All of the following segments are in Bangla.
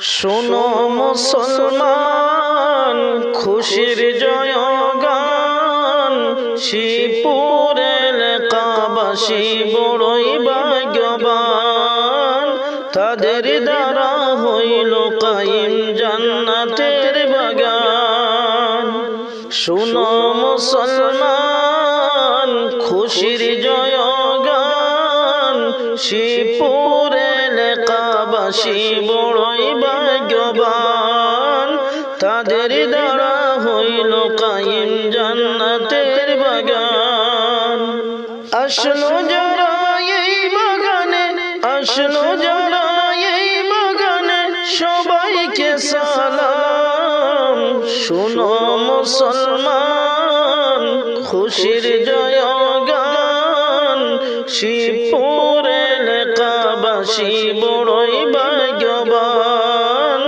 শোনো মুসলমান, খুশির জয় গান শিবপুরের কাবাসী বড়ই ভাগ্যবান। তাদের দ্বারা হইল কাইম জান্নাতের বাগান। শোনো মুসলমান, খুশির জয় গান শিবপুরের কাবাসী বড়ই ভাগ্যবান। তাদের দ্বারা হইল কাইম জান্নাতের বাগান। আসলো যারা এই বাগানে, আসলো যারা এই বাগানে, সবাইকে সালাম। শুনো মুসলমান, খুশির কাবাসী বড়ই ভাগ্যবান।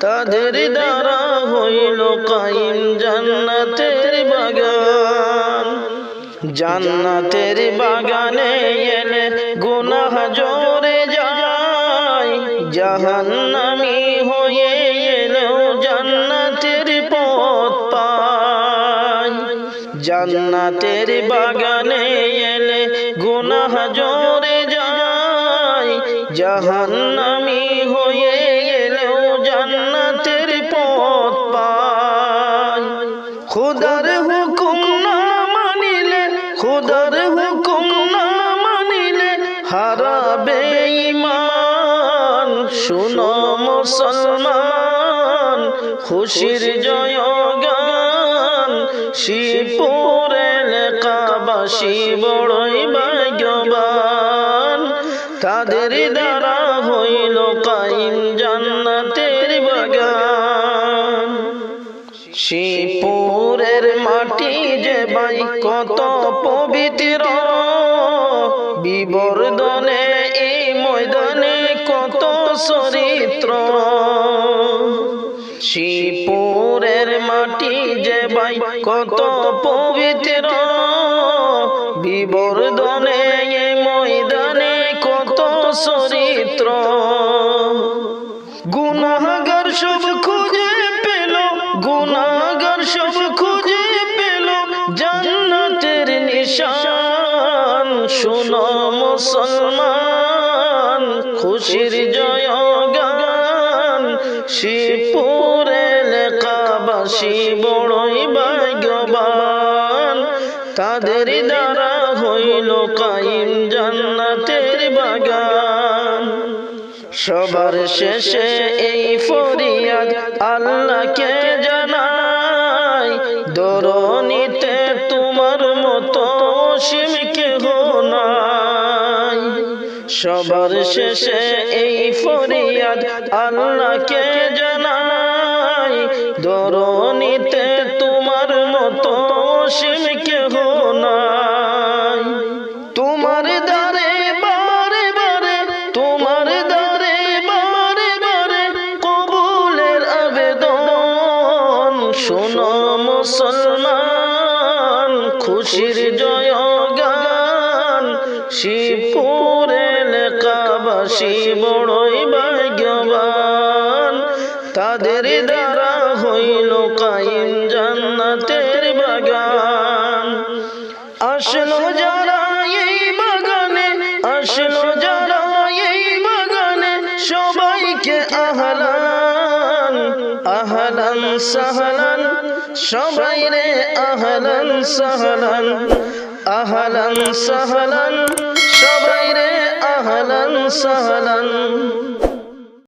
তাদের দ্বারা হইল কাইম জান্নাতের বাগান। জান্নাতের বাগানে এলে গুনাহ জোরে যায়। জাহান্নামি হয়ে এলেও জান্নাতের পথ পায়। জান্নাতের বাগানে এলে গুনাহ জোরে জাহান্নামি হয়ে এলেও জান্নাতের পথ পায় খুদার হুকুম না মানিলে, খুদার হুকুম না মানিলে হারাবে ইমান শুনো মুসলমান, খুশির জয় গান শিবপুরের কাবাসী বড়ই ভাগ্যবান। তাদের দ্বারা শিবপুরের মাটি যে বাই কত পবিত্র, বিবর্ধনে এই ময়দানে কত চরিত্র। শিবপুরের মাটি যে বাই কত পবিত্র বিবর্ধনে জান্নাতের নিশান। শোনো মুসলমান, খুশির জয় গান শিবপুরের কাবাসী বড়ই ভাগ্যবান। তাদের দ্বারা হইল কাইম জান্নাতের বাগান। সবার শেষে এই ফরিয়াদ আল্লাহকে জানাই। সবার শেষে এই ফরিয়াদ আল্লাহকে জানাই। দরনিতে তোমার মতো অসীম কেহ নাই। তোমার দ্বারে বারে বারে, তোমার দ্বারে বারে বারে কবুলের আবেদন। শোনো মুসলমান, খুশির জয় গান শিবপুরের কাবাসী বড়ই ভাগ্যবান। তাদের দ্বারা হইল কাইম জান্নাতের বাগান। আসলো যারা এই বাগানে, আসলো যারা এই বাগানে, সবাইকে আহলান। আহলান সাহলান, সবাই রে আহলান সাহলান। আহলান সাহলান, সবাই রে আহলান সাহলান।